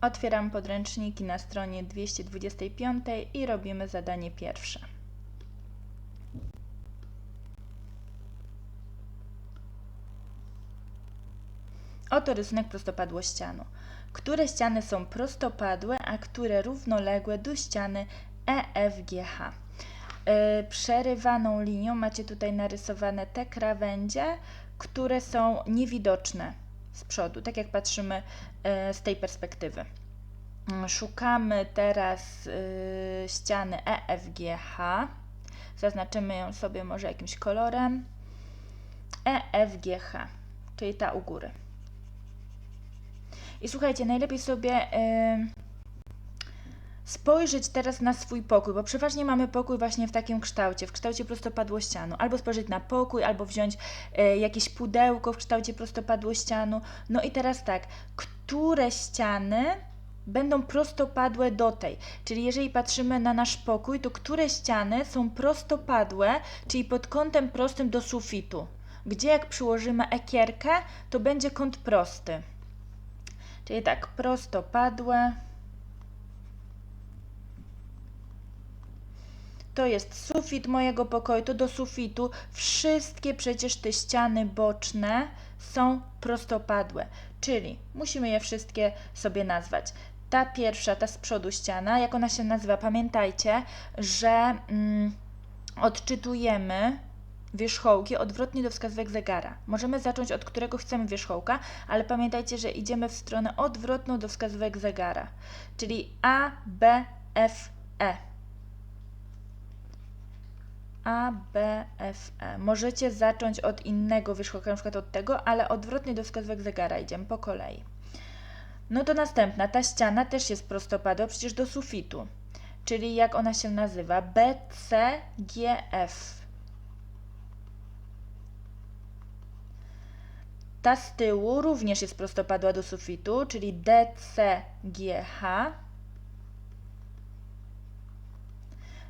Otwieram podręczniki na stronie 225 i robimy zadanie pierwsze. Oto rysunek prostopadłościanu. Które ściany są prostopadłe, a które równoległe do ściany E EFGH? Yy, Przerywaną linią macie tutaj narysowane te krawędzie, które są niewidoczne z przodu, tak jak patrzymy yy, z tej perspektywy. Mm, Szukamy teraz yy, ściany E EFGH. Zaznaczymy ją sobie może jakimś kolorem. E EFGH, czyli ta u góry. I słuchajcie, najlepiej sobie yy, spojrzeć teraz na swój pokój, bo przeważnie mamy pokój właśnie w takim kształcie, w kształcie prostopadłościanu. Albo spojrzeć na pokój, albo wziąć e, jakieś pudełko w kształcie prostopadłościanu. No i teraz tak, które ściany będą prostopadłe do tej? Czyli jeżeli patrzymy na nasz pokój, to które ściany są prostopadłe, czyli pod kątem prostym do sufitu? Gdzie jak przyłożymy ekierkę, to będzie kąt prosty. Czyli tak, prostopadłe. To jest sufit mojego pokoju, to do sufitu wszystkie przecież te ściany boczne są prostopadłe, czyli musimy je wszystkie sobie nazwać. Ta pierwsza, ta z przodu ściana, jak ona się nazywa? Pamiętajcie, że mm, odczytujemy wierzchołki odwrotnie do wskazówek zegara. Możemy zacząć od którego chcemy wierzchołka, ale pamiętajcie, że idziemy w stronę odwrotną do wskazówek zegara, czyli A, B, F, E. A, B, F, E. Możecie zacząć od innego wierzchołka, na przykład od tego, ale odwrotnie do wskazówek zegara idziemy po kolei. No to następna, ta ściana też jest prostopadła, przecież do sufitu. Czyli jak ona się nazywa? B, C, G, F. Ta z tyłu również jest prostopadła do sufitu, czyli DCGH.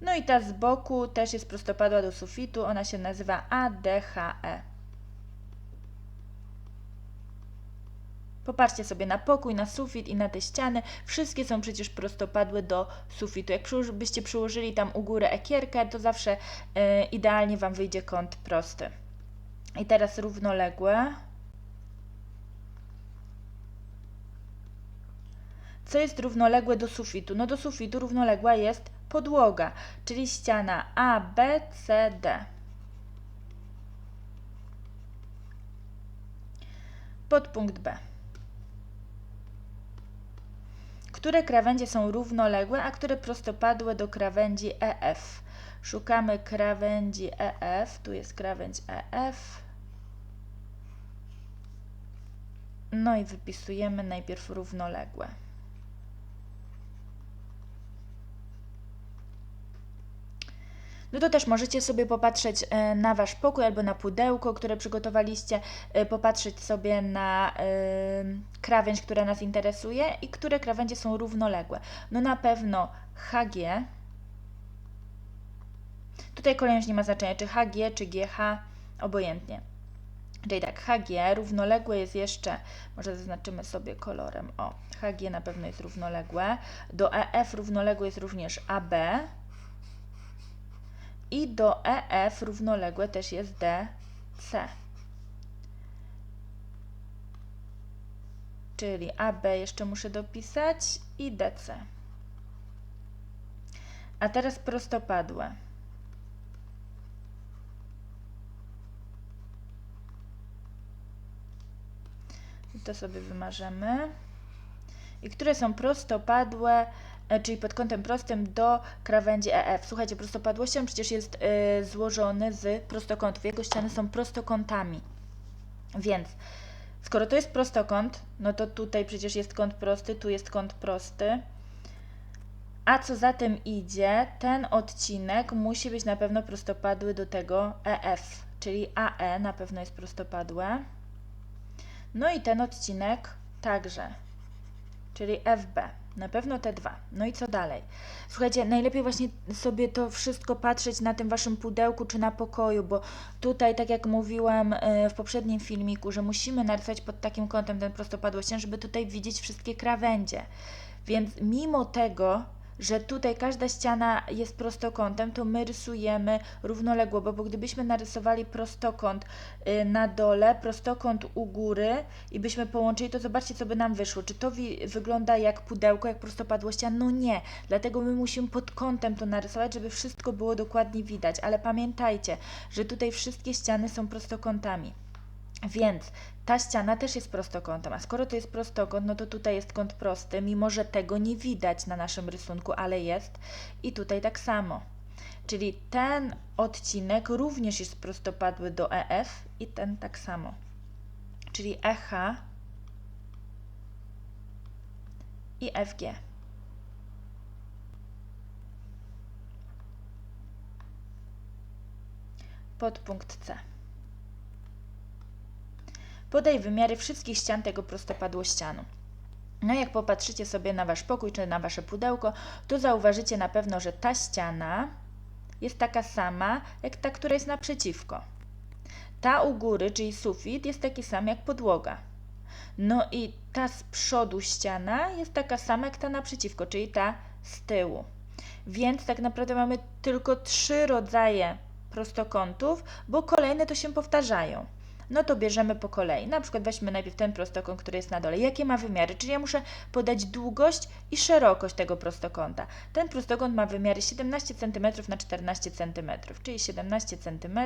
No i ta z boku też jest prostopadła do sufitu, ona się nazywa ADHE. Popatrzcie sobie na pokój, na sufit i na te ściany. Wszystkie są przecież prostopadłe do sufitu. Jak byście przyłożyli tam u góry ekierkę, to zawsze e, idealnie Wam wyjdzie kąt prosty. I teraz równoległe. Co jest równoległe do sufitu? No do sufitu równoległa jest podłoga, czyli ściana A, B, C, D. Podpunkt B. Które krawędzie są równoległe, a które prostopadłe do krawędzi EF? Szukamy krawędzi EF. Tu jest krawędź EF. No i wypisujemy najpierw równoległe. No to też możecie sobie popatrzeć e, na Wasz pokój albo na pudełko, które przygotowaliście, e, popatrzeć sobie na e, krawędź, która nas interesuje i które krawędzie są równoległe. No na pewno HG. Tutaj kolejność nie ma znaczenia, czy HG, czy GH, obojętnie. Czyli tak, HG równoległe jest jeszcze, może zaznaczymy sobie kolorem, o, HG na pewno jest równoległe. Do EF równoległe jest również AB. I do EF równoległe też jest DC. Czyli AB jeszcze muszę dopisać i DC. A teraz prostopadłe. To sobie wymarzymy. I które są prostopadłe, czyli pod kątem prostym do krawędzi EF. Słuchajcie, prostopadłością przecież jest y, złożony z prostokątów. Jego ściany są prostokątami. Więc skoro to jest prostokąt, no to tutaj przecież jest kąt prosty, tu jest kąt prosty. A co za tym idzie, ten odcinek musi być na pewno prostopadły do tego EF, czyli AE na pewno jest prostopadłe. No i ten odcinek także, czyli FB. Na pewno te dwa. No i co dalej? Słuchajcie, najlepiej właśnie sobie to wszystko patrzeć na tym waszym pudełku czy na pokoju, bo tutaj, tak jak mówiłam e, w poprzednim filmiku, że musimy narysować pod takim kątem ten prostopadłościan, żeby tutaj widzieć wszystkie krawędzie. Więc mimo tego, że tutaj każda ściana jest prostokątem, to my rysujemy równoległo, bo, gdybyśmy narysowali prostokąt y, na dole, prostokąt u góry i byśmy połączyli, to zobaczcie, co by nam wyszło. Czy to wygląda jak pudełko, jak prostopadłościan? No nie. Dlatego my musimy pod kątem to narysować, żeby wszystko było dokładnie widać. Ale pamiętajcie, że tutaj wszystkie ściany są prostokątami. Więc ta ściana też jest prostokątem, a skoro to jest prostokąt, no to tutaj jest kąt prosty, mimo że tego nie widać na naszym rysunku, ale jest i tutaj tak samo. Czyli ten odcinek również jest prostopadły do EF i ten tak samo. Czyli EH i FG. Podpunkt C. Podaj wymiary wszystkich ścian tego prostopadłościanu. No jak popatrzycie sobie na Wasz pokój czy na Wasze pudełko, to zauważycie na pewno, że ta ściana jest taka sama jak ta, która jest naprzeciwko. Ta u góry, czyli sufit, jest taki sam jak podłoga. No i ta z przodu ściana jest taka sama jak ta naprzeciwko, czyli ta z tyłu. Więc tak naprawdę mamy tylko trzy rodzaje prostokątów, bo kolejne to się powtarzają no to bierzemy po kolei. Na przykład weźmy najpierw ten prostokąt, który jest na dole. Jakie ma wymiary? Czyli ja muszę podać długość i szerokość tego prostokąta. Ten prostokąt ma wymiary 17 cm na 14 cm, czyli 17 cm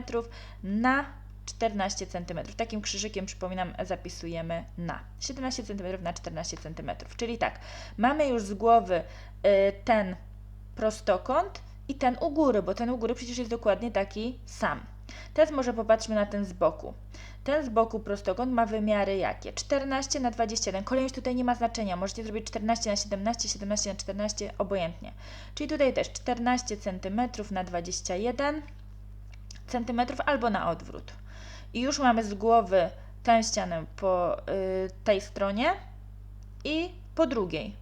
na 14 cm. Takim krzyżykiem, przypominam, zapisujemy na 17 cm na 14 cm. Czyli tak, mamy już z głowy y, ten prostokąt i ten u góry, bo ten u góry przecież jest dokładnie taki sam. Teraz może popatrzmy na ten z boku. Ten z boku prostokąt ma wymiary jakie? 14 na 21. Kolejność tutaj nie ma znaczenia. Możecie zrobić 14 na 17, 17 na 14, obojętnie. Czyli tutaj też 14 cm na 21 cm albo na odwrót. I już mamy z głowy tę ścianę po y, tej stronie i po drugiej.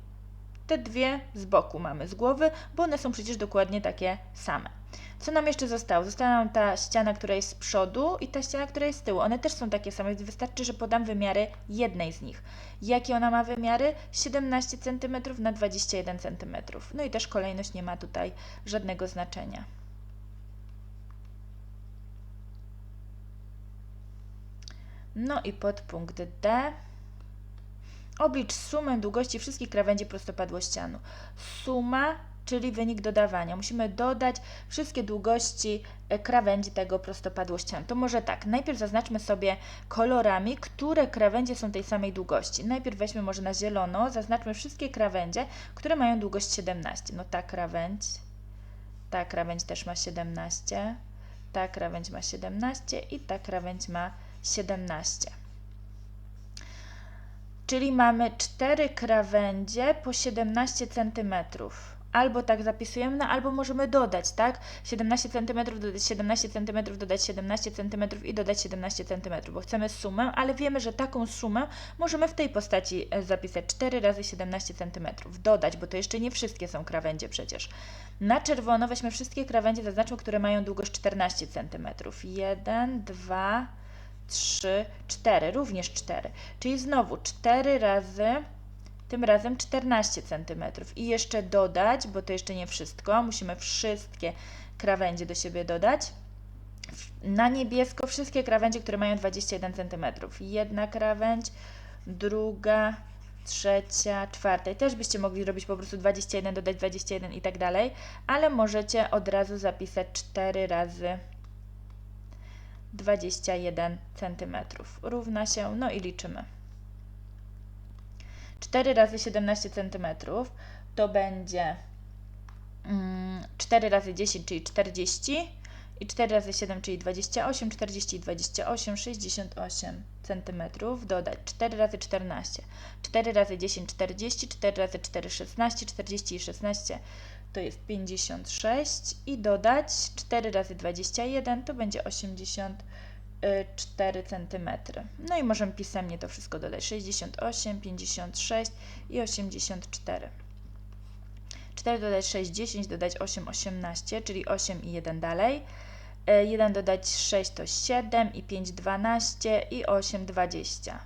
Te dwie z boku mamy z głowy, bo one są przecież dokładnie takie same. Co nam jeszcze zostało? Została nam ta ściana, która jest z przodu i ta ściana, która jest z tyłu. One też są takie same, więc wystarczy, że podam wymiary jednej z nich. Jakie ona ma wymiary? 17 cm na 21 cm. No i też kolejność nie ma tutaj żadnego znaczenia. No i podpunkt D. Oblicz sumę długości wszystkich krawędzi prostopadłościanu. Suma czyli wynik dodawania. Musimy dodać wszystkie długości e, krawędzi tego prostopadłościanu. To może tak, najpierw zaznaczmy sobie kolorami, które krawędzie są tej samej długości. Najpierw weźmy może na zielono, zaznaczmy wszystkie krawędzie, które mają długość 17. No ta krawędź, ta krawędź też ma 17, ta krawędź ma 17 i ta krawędź ma 17. Czyli mamy 4 krawędzie po 17 cm albo tak zapisujemy, no albo możemy dodać, tak? 17 cm dodać 17 cm, dodać 17 cm i dodać 17 cm, bo chcemy sumę, ale wiemy, że taką sumę możemy w tej postaci e, zapisać 4 razy 17 cm. Dodać, bo to jeszcze nie wszystkie są krawędzie przecież. Na czerwono weźmy wszystkie krawędzie, zaznaczmy, które mają długość 14 cm. 1, 2, 3, 4, również 4. Czyli znowu 4 razy tym razem 14 cm. I jeszcze dodać, bo to jeszcze nie wszystko, musimy wszystkie krawędzie do siebie dodać. Na niebiesko wszystkie krawędzie, które mają 21 cm. Jedna krawędź, druga, trzecia, czwarta. I też byście mogli robić po prostu 21, dodać 21 i tak dalej, ale możecie od razu zapisać 4 razy 21 cm. Równa się, no i liczymy. 4 razy 17 cm to będzie 4 mm, razy 10, czyli 40 i 4 razy 7, czyli 28, 40 i 28, 68 cm. Dodać 4 razy 14, 4 razy 10, 40, 4 razy 4, 16, 40 i 16 to jest 56 i dodać 4 razy 21 to będzie 80 4 cm. No i możemy pisemnie to wszystko dodać. 68, 56 i 84. 4 dodać 6, 10, dodać 8, 18, czyli 8 i 1 dalej. E, 1 dodać 6 to 7 i 5, 12 i 8, 20.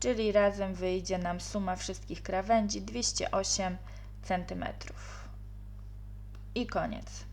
Czyli razem wyjdzie nam suma wszystkich krawędzi 208 cm. I koniec.